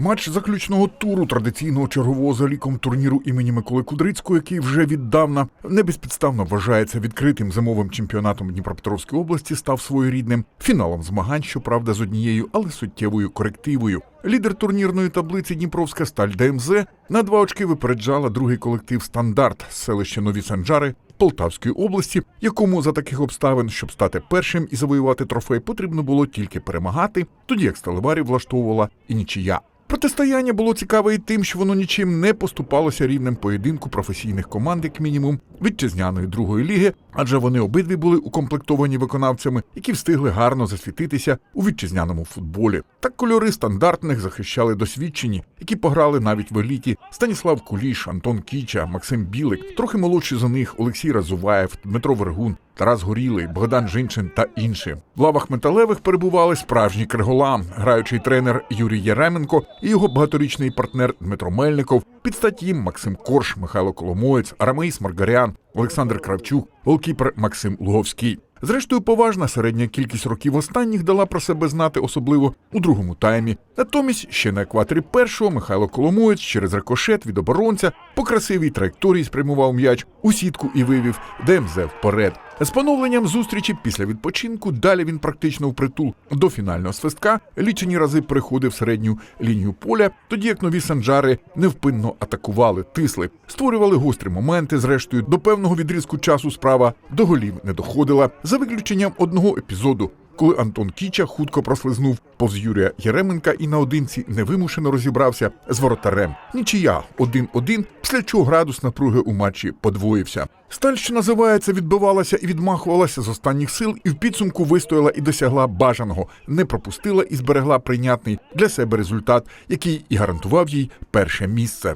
Матч заключного туру традиційного чергового за ліком турніру імені Миколи Кудрицького, який вже віддавна не безпідставно вважається відкритим зимовим чемпіонатом Дніпропетровської області, став своєрідним фіналом змагань, щоправда, з однією, але суттєвою корективою. Лідер турнірної таблиці Дніпровська сталь ДМЗ на два очки випереджала другий колектив Стандарт з селища Нові Санджари Полтавської області, якому за таких обставин, щоб стати першим і завоювати трофей, потрібно було тільки перемагати, тоді як Сталеварі влаштовувала і нічия. Протистояння було цікаве і тим, що воно нічим не поступалося рівнем поєдинку професійних команд, як мінімум, вітчизняної другої ліги, адже вони обидві були укомплектовані виконавцями, які встигли гарно засвітитися у вітчизняному футболі. Так кольори стандартних захищали досвідчені, які пограли навіть в еліті Станіслав Куліш, Антон Кіча, Максим Білик, трохи молодші за них Олексій Разуваєв, Дмитро Вергун, Тарас Горілий, Богдан Жинчин та інші. В лавах металевих перебували справжні кригола, граючий тренер Юрій Яременко і його багаторічний партнер Дмитро Мельников, під статтім Максим Корж, Михайло Коломоєць, Арамаїс Маргарян, Олександр Кравчук, голкіпер Максим Луговський. Зрештою, поважна середня кількість років останніх дала про себе знати, особливо у другому таймі. Натомість ще на екваторі першого Михайло Коломоєць через рикошет від оборонця по красивій траєкторії спрямував м'яч у сітку і вивів ДМЗ вперед. З поновленням зустрічі після відпочинку далі він практично впритул до фінального свистка лічені рази приходив середню лінію поля, тоді як нові санджари невпинно атакували, тисли, створювали гострі моменти. Зрештою, до певного відрізку часу справа до голів не доходила, за виключенням одного епізоду. Коли Антон Кіча хутко прослизнув повз Юрія Єременка і наодинці невимушено розібрався з воротарем. Нічия 1-1, після чого градус напруги у матчі подвоївся. Сталь, що називається, відбивалася і відмахувалася з останніх сил, і в підсумку вистояла і досягла бажаного, не пропустила і зберегла прийнятний для себе результат, який і гарантував їй перше місце.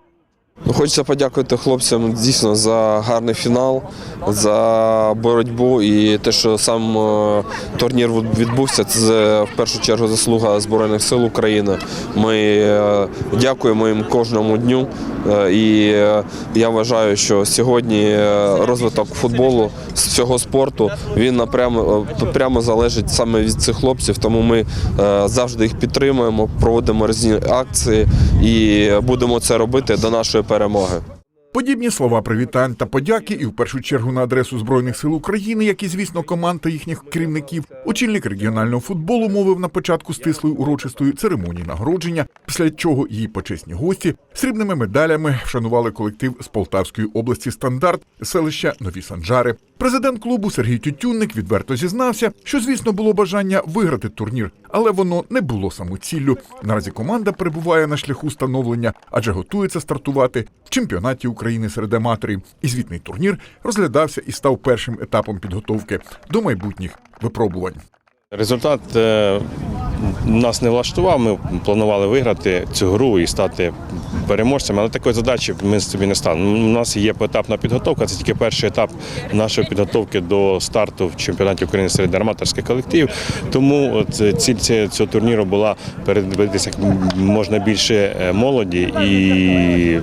Ну, Хочеться подякувати хлопцям дійсно за гарний фінал, за боротьбу і те, що сам е, турнір відбувся, це в першу чергу заслуга Збройних сил України. Ми е, дякуємо їм кожному дню. Е, І е, я вважаю, що сьогодні е, розвиток футболу з всього спорту він напрямо е, прямо залежить саме від цих хлопців. Тому ми е, завжди їх підтримуємо, проводимо різні акції і будемо це робити до нашої para a morra. Подібні слова привітань та подяки, і в першу чергу на адресу Збройних сил України, як і звісно команд та їхніх керівників, очільник регіонального футболу мовив на початку стислої урочистої церемонії нагородження, після чого її почесні гості срібними медалями вшанували колектив з Полтавської області стандарт селища Нові Санджари. Президент клубу Сергій Тютюнник відверто зізнався, що звісно було бажання виграти турнір, але воно не було самоціллю. Наразі команда перебуває на шляху становлення, адже готується стартувати в чемпіонаті України серед аматорів. І звітний турнір розглядався і став першим етапом підготовки до майбутніх випробувань. Результат е, нас не влаштував. Ми планували виграти цю гру і стати переможцями, але такої задачі ми собі не стали. У нас є поетапна підготовка. Це тільки перший етап нашої підготовки до старту в чемпіонаті України серед арматорських колективів. Тому ціль цього турніру була передбитися як можна більше е, молоді і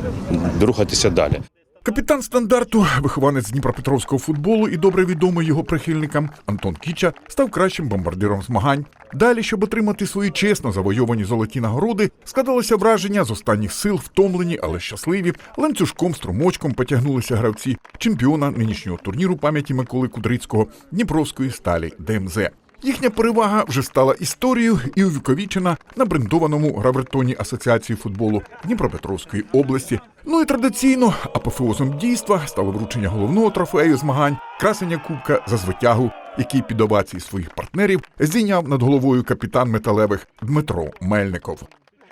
рухатися далі. Капітан стандарту, вихованець Дніпропетровського футболу і добре відомий його прихильникам Антон Кіча став кращим бомбардиром змагань. Далі, щоб отримати свої чесно завойовані золоті нагороди, складалося враження з останніх сил, втомлені, але щасливі. Ланцюжком струмочком потягнулися гравці чемпіона нинішнього турніру пам'яті Миколи Кудрицького Дніпровської сталі ДМЗ. Їхня перевага вже стала історією і увіковічена на брендованому гравертоні Асоціації футболу Дніпропетровської області. Ну і традиційно апофеозом дійства стало вручення головного трофею змагань красення кубка за звитягу, який під овації своїх партнерів здійняв над головою капітан металевих Дмитро Мельников.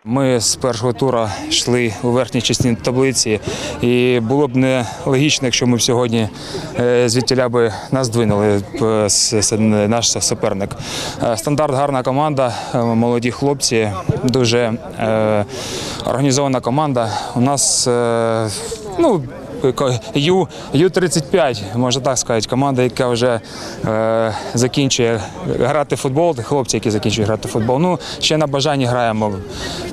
Ми з першого тура йшли у верхній частині таблиці, і було б нелогічно, якщо ми б сьогодні е, звідтіля би нас двинули б наш суперник. Е, Стандарт гарна команда, е, молоді хлопці, дуже організована команда. У нас ну. Ю, Ю-35, можна так сказати, команда, яка вже е, закінчує грати в футбол, хлопці, які закінчують грати в футбол. Ну, ще на бажанні граємо.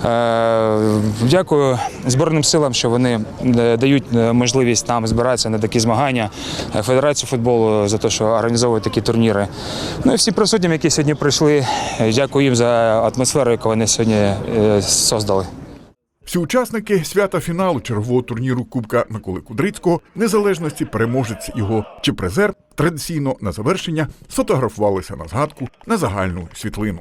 Е, дякую Збройним силам, що вони е, дають е, можливість нам збиратися на такі змагання. Е, Федерацію футболу за те, що організовують такі турніри. Ну і всі присутнім, які сьогодні прийшли. Дякую їм за атмосферу, яку вони сьогодні создали. Всі учасники свята фіналу чергового турніру Кубка Миколи Кудрицького, незалежності, переможець його чи призер, традиційно на завершення сфотографувалися на згадку на загальну світлину.